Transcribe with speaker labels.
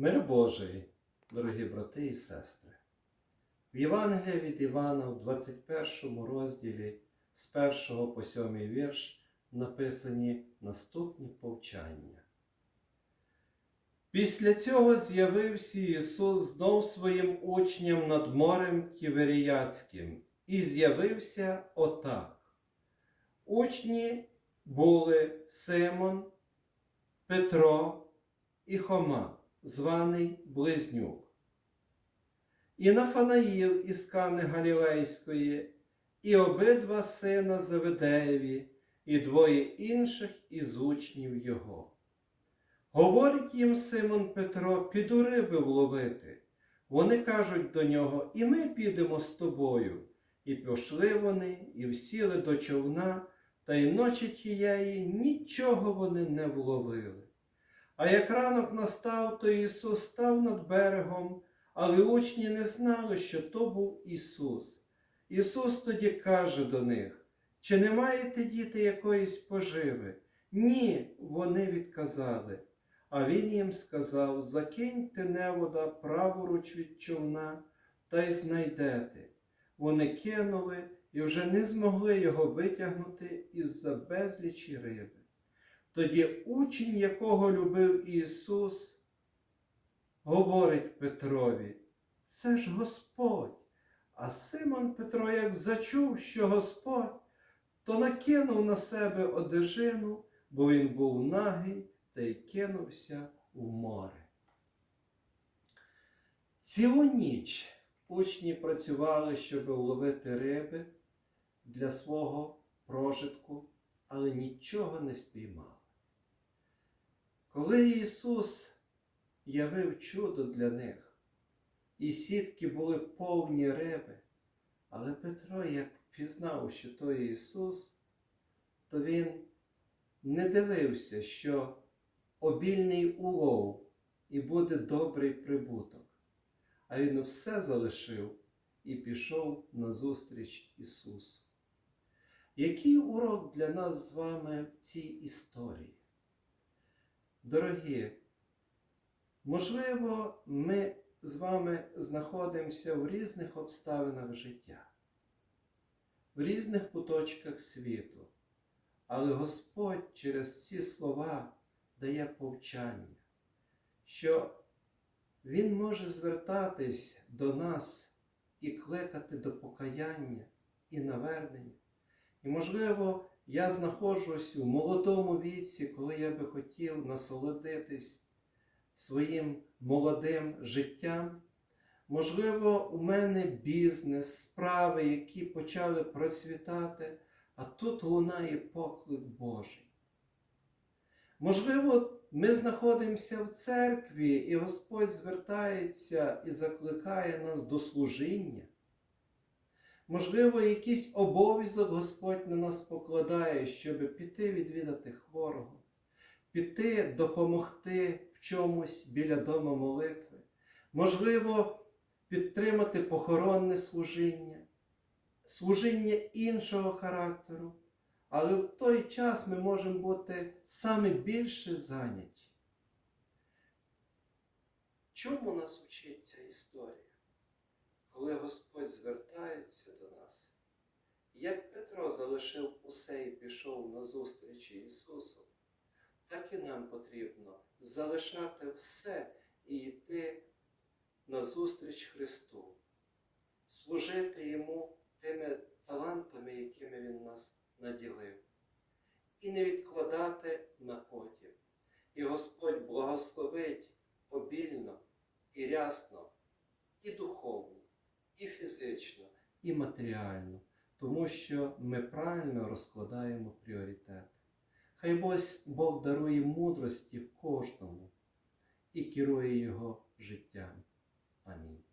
Speaker 1: Мир Божий, дорогі брати і сестри. В Євангелії від Івана в 21 розділі з 1 по 7 вірш написані наступні повчання. Після цього з'явився Ісус знов своїм учням над морем Тіверіяцьким і з'явився отак. Учні були Симон, Петро і Хома, званий Близнюк, і Нафанаїл із Кани Галілейської, і обидва сина Заведеєві, і двоє інших із учнів його. Говорить їм Симон Петро, піду риби вловити. Вони кажуть до нього, і ми підемо з тобою. І пішли вони, і всіли до човна, та й ночі тієї нічого вони не вловили. А як ранок настав, то Ісус став над берегом, але учні не знали, що то був Ісус. Ісус тоді каже до них: Чи не маєте діти якоїсь поживи? Ні, вони відказали. А він їм сказав: Закиньте невода праворуч від човна та й знайдете. Вони кинули і вже не змогли його витягнути із-за безлічі риби. Тоді учень, якого любив Ісус, говорить Петрові, це ж Господь. А Симон Петро, як зачув, що Господь, то накинув на себе одежину, бо він був нагий та й кинувся в море. Цілу ніч учні працювали, щоб ловити риби для свого прожитку, але нічого не спіймали. Коли Ісус явив чудо для них, і сітки були повні риби, але Петро, як пізнав, що то Ісус, то він не дивився, що обільний улов і буде добрий прибуток, а він все залишив і пішов назустріч Ісусу. Який урок для нас з вами в цій історії? Дорогі, можливо, ми з вами знаходимося в різних обставинах життя, в різних куточках світу, але Господь через ці слова дає повчання, що Він може звертатись до нас і кликати до покаяння і навернення. І, можливо, я знаходжусь у молодому віці, коли я би хотів насолодитись своїм молодим життям. Можливо, у мене бізнес, справи, які почали процвітати, а тут лунає поклик Божий. Можливо, ми знаходимося в церкві, і Господь звертається і закликає нас до служіння. Можливо, якийсь обов'язок Господь на нас покладає, щоб піти відвідати хворого, піти допомогти в чомусь біля дома молитви, можливо, підтримати похоронне служіння, служіння іншого характеру. Але в той час ми можемо бути саме більше зайняті. Чому нас вчить ця історія? Коли Господь звертається до нас, як Петро залишив усе і пішов на зустріч Ісусу, так і нам потрібно залишати все і йти на зустріч Христу, служити Йому тими талантами, якими Він нас наділив, і не відкладати на потім. І Господь благословить обільно і рясно, і духовно, і фізично, і матеріально, тому що ми правильно розкладаємо пріоритети. Хай Бог дарує мудрості кожному і керує його життям. Амінь.